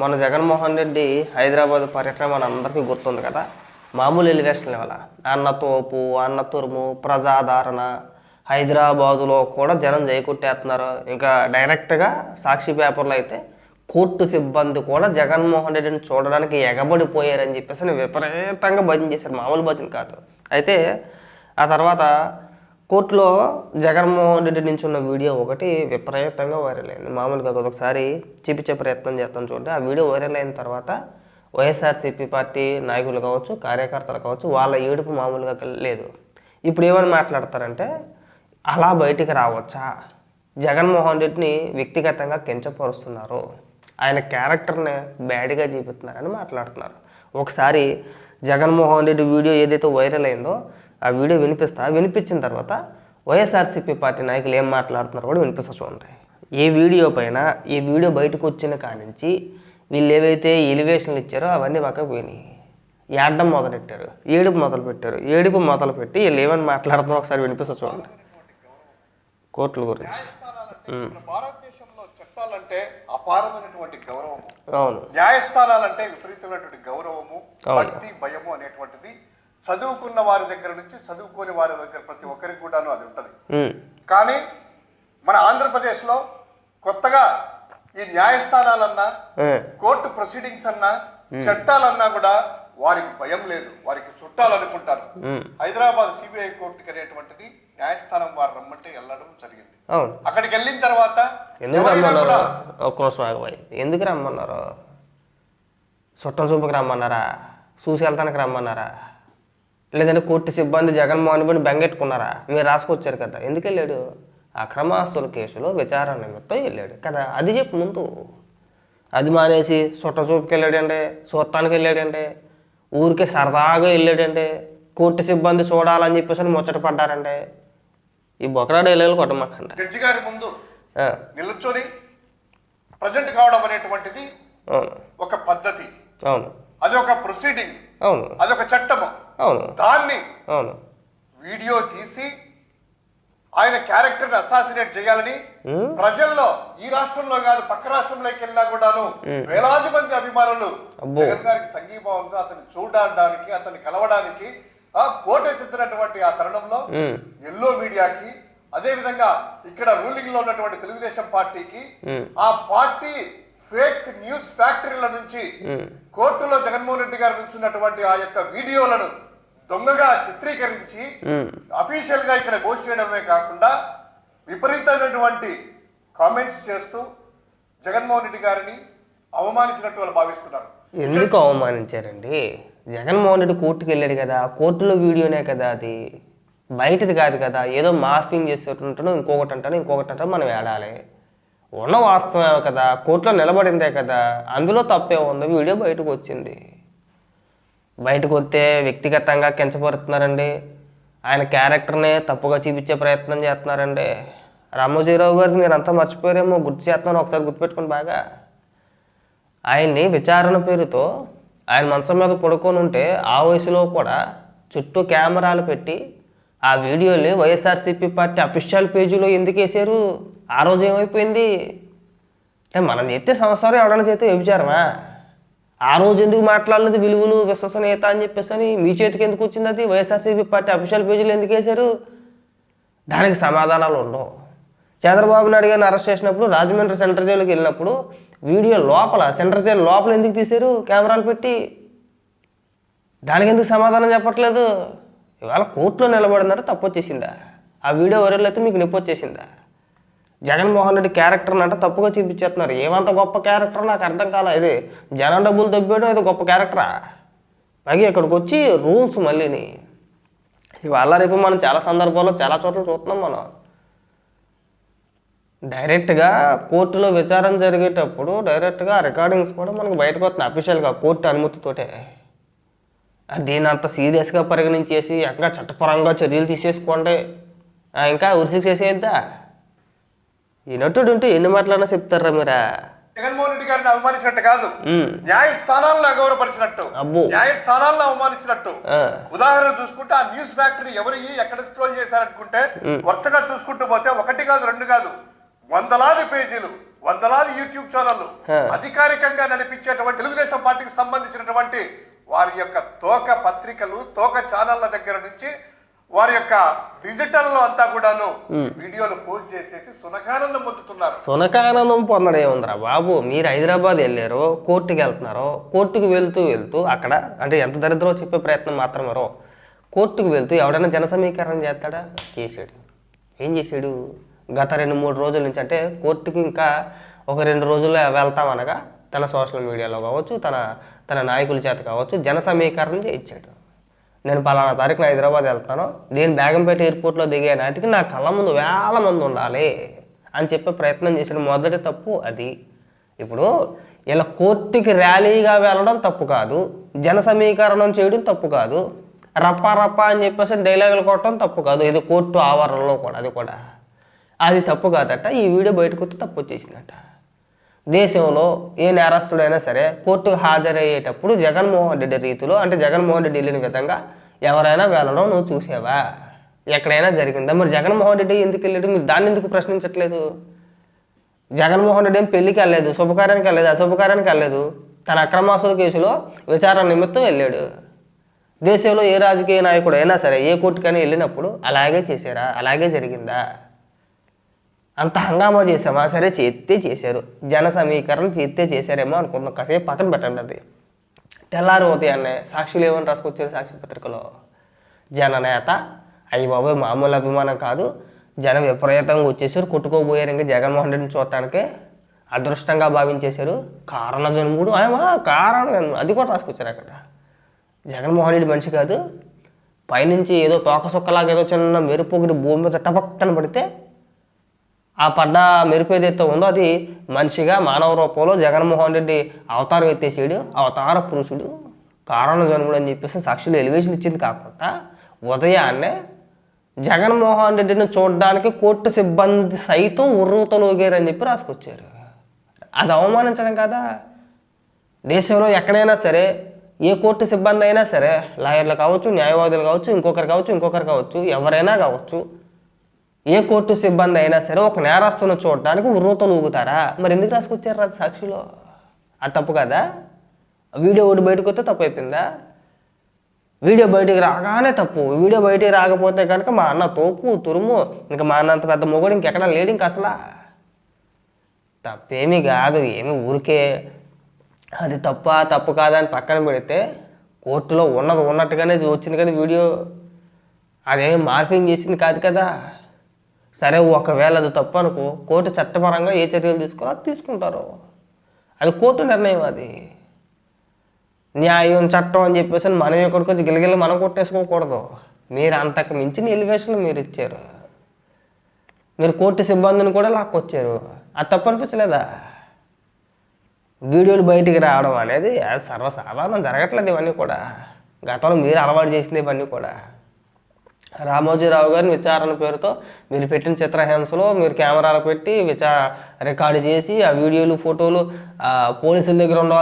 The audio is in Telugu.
మన జగన్మోహన్ రెడ్డి హైదరాబాద్ పర్యటన మన అందరికీ గుర్తుంది కదా? మామూలు ఎలివేషన్ లెవెల? అన్న తోపు అన్న తురుము ప్రజాదరణ హైదరాబాదులో కూడా జనం జైకొట్టేస్తున్నారు. ఇంకా డైరెక్ట్గా సాక్షి పేపర్లో అయితే కోర్టు సిబ్బంది కూడా జగన్మోహన్ రెడ్డిని చూడడానికి ఎగబడిపోయారని చెప్పేసి విపరీతంగా భజన చేశారు. మామూలు భజన కాదు. అయితే ఆ తర్వాత కోర్టులో జగన్మోహన్ రెడ్డి నుంచి ఉన్న వీడియో ఒకటి విపరీతంగా వైరల్ అయింది. మామూలుగా ఒకసారి చూపించే ప్రయత్నం చేస్తాను చూడండి. ఆ వీడియో వైరల్ అయిన తర్వాత వైఎస్ఆర్సీపీ పార్టీ నాయకులు కావచ్చు కార్యకర్తలు కావచ్చు వాళ్ళ ఏడుపు మామూలుగా లేదు. ఇప్పుడు ఏమని మాట్లాడతారంటే అలా బయటికి రావచ్చా? జగన్మోహన్ రెడ్డిని వ్యక్తిగతంగా కించపరుస్తున్నారు. ఆయన క్యారెక్టర్ని బ్యాడ్గా చూపిస్తున్నారని మాట్లాడుతున్నారు. ఒకసారి జగన్మోహన్ రెడ్డి వీడియో ఏదైతే వైరల్ అయిందో ఆ వీడియో వినిపిస్తా. వినిపించిన తర్వాత వైఎస్ఆర్సీపీ పార్టీ నాయకులు ఏం మాట్లాడుతున్నారో కూడా వినిపిస్తా చూడండి. ఈ వీడియో పైన ఈ వీడియో బయటకు వచ్చిన కానించి వీళ్ళు ఏవైతే ఎలివేషన్లు ఇచ్చారో అవన్నీ పక్కకు పోయినాయి. ఏడడం మొదలెట్టారు. ఏడుపు మొదలు పెట్టారు. ఏడుపు మొదలు పెట్టి వీళ్ళు ఏమని మాట్లాడుతున్నారో ఒకసారి వినిపిస్తా చూడండి. కోర్టుల గురించి. భారతదేశంలో చట్టాలంటే అపారమైనటువంటి అవును. న్యాయస్థానాలంటే విపరీతమైనటువంటి గౌరవము. భక్తి భయము అనేటువంటిది చదువుకున్న వారి దగ్గర నుంచి చదువుకోని వారి దగ్గర ప్రతి ఒక్కరికి కూడాను అది ఉంటది. కానీ మన ఆంధ్రప్రదేశ్లో కొత్తగా ఈ న్యాయస్థానాలన్నా. కోర్టు ప్రొసీడింగ్స్ అన్నా చట్టాలన్నా కూడా వారికి భయం లేదు. వారికి చుట్టాలనుకుంటారు. హైదరాబాద్ సిబిఐ కోర్టుకి అనేటువంటిది న్యాయస్థానం వారు రమ్మంటే వెళ్ళడం జరిగింది. అక్కడికి వెళ్ళిన తర్వాత ఎందుకు రమ్మన్నారు? ఒక్క ఎందుకు రమ్మన్నారు? చుట్టం చూపుకి రమ్మన్నారా? చూసి వెళ్తానికి రమ్మన్నారా? లేదంటే కోర్టు సిబ్బంది జగన్మోహన్ రెడ్డిని బెంగెట్టుకున్నారా? మీరు రాసుకొచ్చారు కదా. ఎందుకు వెళ్ళాడు? అక్రమాస్తుల కేసులో విచారణ నిమిత్తం వెళ్ళాడు కదా. అది చెప్పు ముందు. అది మానేసి చుట్ట చూపుకి వెళ్ళాడంటే చూస్తానికి వెళ్ళాడంటే ఊరికే సరదాగా వెళ్ళాడంటే కోర్టు సిబ్బంది చూడాలని చెప్పేసి అని ముచ్చట పడ్డారంటే ఈ బొకరాడు వెళ్ళాలి కొట్టమాకండి జడ్జి గారి ముందు నిల్చొని ప్రజెంట్ కావడం అనేటువంటిది అవును. ఒక పద్ధతి. అవును. అది ఒక ప్రొసీడింగ్ అవును. అది ఒక చట్టము. అవును. దాన్ని అవును. వీడియో తీసి ఆయన క్యారెక్టర్ని అసాసినేట్ చేయాలని. ప్రజల్లో ఈ రాష్ట్రంలో కాదు పక్క రాష్ట్రంలోకి వెళ్ళినా కూడాను వేలాది మంది అభిమానులు. జగన్ గారికి సంఘీభావంతో అతన్ని చూడడానికి అతన్ని కలవడానికి ఆ పోటెత్తుతున్నటువంటి ఆ తరుణంలో ఎల్లో మీడియాకి అదే విధంగా ఇక్కడ రూలింగ్లో ఉన్నటువంటి తెలుగుదేశం పార్టీకి ఆ పార్టీ ఫేక్ న్యూస్ ఫ్యాక్టరీల నుంచి ఉమ్, కోర్టులో జగన్మోహన్ రెడ్డి గారు నుంచున్నటువంటి ఆ యొక్క వీడియోలను దొంగగా చిత్రీకరించి ఉమ్. అఫీషియల్గా ఇక్కడ పోస్ట్ చేయడమే కాకుండా విపరీతమైనటువంటి కామెంట్స్ చేస్తూ జగన్మోహన్ రెడ్డి గారిని అవమానించినట్టు వాళ్ళు భావిస్తున్నారు. ఎందుకు అవమానించారండి? జగన్మోహన్ రెడ్డి కోర్టుకి వెళ్ళాడు కదా కోర్టులో వీడియోనే కదా అది. బయటది కాదు కదా ఏదో మార్ఫింగ్ చేసేటుంటాను ఇంకొకటి అంటాను ఇంకొకటి అంటాను మనం ఏడాలి. ఉన్న వాస్తవమే కదా కోర్టులో నిలబడిందే కదా అందులో తప్పే ఉంది వీడియో బయటకు వచ్చింది. బయటకు వస్తే వ్యక్తిగతంగా కించపరుస్తున్నారండి ఆయన క్యారెక్టర్ని తప్పుగా చూపించే ప్రయత్నం చేస్తున్నారండి. రామోజీరావు గారు మీరు అంతా మర్చిపోయారేమో గుర్తు చేస్తున్నాను ఒకసారి గుర్తుపెట్టుకోండి బాగా. ఆయన్ని విచారణ పేరుతో ఆయన మంచం మీద పడుకొని ఉంటే ఆ వయసులో కూడా చుట్టూ కెమెరాలు పెట్టి ఆ వీడియోలు వైఎస్ఆర్సీపీ పార్టీ అఫీషియల్ పేజీలో ఎందుకు వేసారు ఆ రోజు ఏమైపోయింది? అంటే మనం చేస్తే సంవత్సరం ఎవడన్నా చేస్తే వ్యభిచారమా? ఆ రోజు ఎందుకు మాట్లాడలేదు విలువలు విశ్వసనీయత అని చెప్పేసి అని మీ చేతికి ఎందుకు వచ్చింది అది? వైఎస్ఆర్సీపీ పార్టీ అఫీషియల్ పేజీలో ఎందుకు వేశారు? దానికి సమాధానాలు ఉండవు. చంద్రబాబు నాయుడు గారిని అరెస్ట్ చేసినప్పుడు రాజమండ్రి సెంటర్ జైలుకి వెళ్ళినప్పుడు వీడియో లోపల సెంటర్ జైలు లోపల ఎందుకు తీశారు? కెమెరాలు పెట్టి. దానికి ఎందుకు సమాధానం చెప్పట్లేదు? ఇవాళ కోర్టులో నిలబడిందంటే తప్పు వచ్చేసిందా? ఆ వీడియో వైరల్ అయితే మీకు నొప్పి వచ్చేసిందా జగన్మోహన్ రెడ్డి క్యారెక్టర్ని అంటే తప్పుగా చూపించేస్తున్నారు. ఏమంత గొప్ప క్యారెక్టర్? నాకు అర్థం కాలే ఇది జనం డబ్బులు దబ్బేయడం ఇది గొప్ప క్యారెక్టరా? పైగా ఇక్కడికి వచ్చి రూల్స్ మళ్ళీని. ఇవాళ రేపు మనం చాలా సందర్భాల్లో చాలా చోట్ల చూస్తున్నాం మనం. డైరెక్ట్గా కోర్టులో విచారణ జరిగేటప్పుడు డైరెక్ట్గా రికార్డింగ్స్ కూడా మనకు బయటకు వస్తున్నాయి. అఫీషియల్గా కోర్టు అనుమతితోటే. ఆ దీన్ని అంత సీరియస్గా పరిగణించేసి ఇంకా చట్టపరంగా చర్యలు తీసేసుకోండి ఇంకా ఉరిశిక్ష చేసేద్దా ఈ నటుడు ఉంటే ఎన్ని మాటలన్నా చెప్తారా మీరా? జగన్మోహన్ రెడ్డి గారిని అవమానించినట్టు కాదు. న్యాయస్థానాలను అగౌరవపరిచినట్టు. న్యాయస్థానాలను అవమానించినట్టు. ఉదాహరణ చూసుకుంటే ఆ న్యూస్ ఫ్యాక్టరీ ఎవరు ఎక్కడ స్క్రోల్ చేశారనుకుంటే వరుసగా చూసుకుంటూ పోతే ఒకటి కాదు రెండు కాదు వందలాది పేజీలు. వందలాది యూట్యూబ్ ఛానళ్ళు. అధికారికంగా నడిపించేటువంటి తెలుగుదేశం పార్టీకి సంబంధించినటువంటి వారి యొక్క తోక పత్రికలు తోక ఛానళ్ళ దగ్గర నుంచి వారి యొక్క డిజిటల్లో అంతా కూడాను వీడియోలు పోస్ట్ చేసేసి సునకానందం పొందుతున్నారు. సునకానందం పొందడం ఏముందిరా బాబు? మీరు హైదరాబాద్ వెళ్ళారు కోర్టుకి వెళ్తున్నారు కోర్టుకు వెళ్తూ వెళ్తూ అక్కడ అంటే ఎంత దరిద్రో చెప్పే ప్రయత్నం మాత్రమే రో కోర్టుకు వెళ్తూ ఎవడైనా జన సమీకరణ చేస్తాడా? చేశాడు. ఏం చేశాడు? గత రెండు మూడు రోజుల నుంచి అంటే కోర్టుకు ఇంకా ఒక రెండు రోజుల్లో వెళ్తామనగా తన సోషల్ మీడియాలో కావచ్చు తన తన నాయకుల చేత కావచ్చు జన సమీకరణ చేయించాడు. నేను పలానా తారీఖున హైదరాబాద్ వెళ్తాను నేను బేగంపేట ఎయిర్పోర్ట్లో దిగే నాటికి నా కళ్ళ ముందు వేల మంది ఉండాలి అని చెప్పే ప్రయత్నం చేసిన మొదటి తప్పు అది. ఇప్పుడు ఇలా కోర్టుకి ర్యాలీగా వెళ్ళడం తప్పు కాదు జన సమీకరణం చేయడం తప్పు కాదు రప్ప రప్ప అని చెప్పేసి డైలాగులు కొట్టడం తప్పు కాదు. ఇది కోర్టు ఆవరణలో కూడా అది కూడా. అది తప్పు కాదట. ఈ వీడియో బయటకు వస్తే తప్పు వచ్చేసిందట. దేశంలో ఏ నేరస్తుడైనా సరే కోర్టుకు హాజరయ్యేటప్పుడు జగన్మోహన్ రెడ్డి రీతిలో అంటే జగన్మోహన్ రెడ్డి వెళ్ళిన విధంగా ఎవరైనా వెళ్ళడం నువ్వు చూసావా? ఎక్కడైనా జరిగిందా? మరి జగన్మోహన్ రెడ్డి ఎందుకు వెళ్ళాడు? మీరు దాన్ని ఎందుకు ప్రశ్నించట్లేదు? జగన్మోహన్ రెడ్డి ఏం పెళ్ళికి వెళ్ళలేదు శుభకార్యానికి వెళ్ళలేదు అశుభకార్యానికి వెళ్ళలేదు. తన అక్రమాసుల కేసులో విచారణ నిమిత్తం వెళ్ళాడు. దేశంలో ఏ రాజకీయ నాయకుడైనా సరే ఏ కోర్టుకైనా వెళ్ళినప్పుడు అలాగే చేశారా? అలాగే జరిగిందా? అంత హంగామా చేసామా సరే చేస్తే చేశారు. జన సమీకరణ చేస్తే చేశారేమో అనుకుందాం. కాసేపు పక్కన పెట్టండి అది. తెల్లారి ఉదయాన్నే సాక్షులు ఏమని రాసుకొచ్చారు సాక్షి పత్రికలో? జననేత అయ్యి బాబోయ్ మామూలు అభిమానం కాదు. జనం విపరీతంగా వచ్చేసారు. కొట్టుకోబోయారు ఇంకా జగన్మోహన్ రెడ్డిని చూడటానికి. అదృష్టంగా భావించేశారు. కారణ జన్ముడు ఆయమా కారణ అది కూడా రాసుకొచ్చారు అక్కడ. జగన్మోహన్ రెడ్డి మనిషి కాదు. పైనుంచి ఏదో తోక సుక్కలాగా ఏదో చిన్న మెరుపు ఒకటి భూమి మీద టపక్కన పడితే ఆ పడ్డ మెరుపు ఏదైతే ఉందో అది మనిషిగా మానవ రూపంలో జగన్మోహన్ రెడ్డి అవతారం ఎత్తేసాడు అవతార పురుషుడు కారణ జన్ముడు అని చెప్పేసి సాక్షులు ఎలివేషన్ ఇచ్చింది కాకుండా ఉదయాన్నే జగన్మోహన్ రెడ్డిని చూడడానికి కోర్టు సిబ్బంది సైతం ఉర్రూతలోగారని చెప్పి రాసుకొచ్చారు. అది అవమానించడం కదా? దేశంలో ఎక్కడైనా సరే ఏ కోర్టు సిబ్బంది అయినా సరే లాయర్లు కావచ్చు న్యాయవాదులు కావచ్చు ఇంకొకరు కావచ్చు ఇంకొకరు కావచ్చు ఎవరైనా కావచ్చు ఏ కోర్టు సిబ్బంది అయినా సరే ఒక నేరస్తును చూడటానికి ఉర్రూతలు ఊగుతారా మరి ఎందుకు రాసుకొచ్చారు అది సాక్షిలో? అది తప్పు కదా? వీడియో ఒకటి బయటకు వస్తే తప్పు అయిపోయిందా? వీడియో బయటికి రాగానే తప్పు. వీడియో బయటికి రాకపోతే కనుక మా అన్న తోపు తురుము ఇంకా మా అన్నంత పెద్ద మొగుడు ఇంకెక్కడ లేడు ఇంక అసలా. తప్పేమీ కాదు ఏమి ఊరికే అది తప్ప తప్పు కాదా అని పక్కన పెడితే కోర్టులో ఉన్నది ఉన్నట్టుగానే వచ్చింది కదా వీడియో. అదేమి మార్ఫింగ్ చేసింది కాదు కదా. సరే ఒకవేళ అది తప్పు అనుకో కోర్టు చట్టపరంగా ఏ చర్యలు తీసుకోవాలో అది తీసుకుంటారు. అది కోర్టు నిర్ణయం అది. న్యాయం చట్టం అని చెప్పేసి మనం ఎక్కడికి వచ్చి గిలగిల మనం కొట్టేసుకోకూడదు. మీరు అంతకు మించిన ఎలివేషన్ మీరు ఇచ్చారు. మీరు కోర్టు సిబ్బందిని కూడా లాక్కొచ్చారు. అది తప్పు అనిపించలేదా వీడియోలు బయటికి రావడం అనేది సర్వసాధారణం జరగట్లేదు ఇవన్నీ కూడా. గతంలో మీరు అలవాటు చేసింది ఇవన్నీ కూడా. రామోజీరావు గారిని విచారణ పేరుతో మీరు పెట్టిన చిత్రహింసలో మీరు కెమెరాలు పెట్టి విచా రికార్డు చేసి ఆ వీడియోలు ఫోటోలు పోలీసుల దగ్గర ఉన్న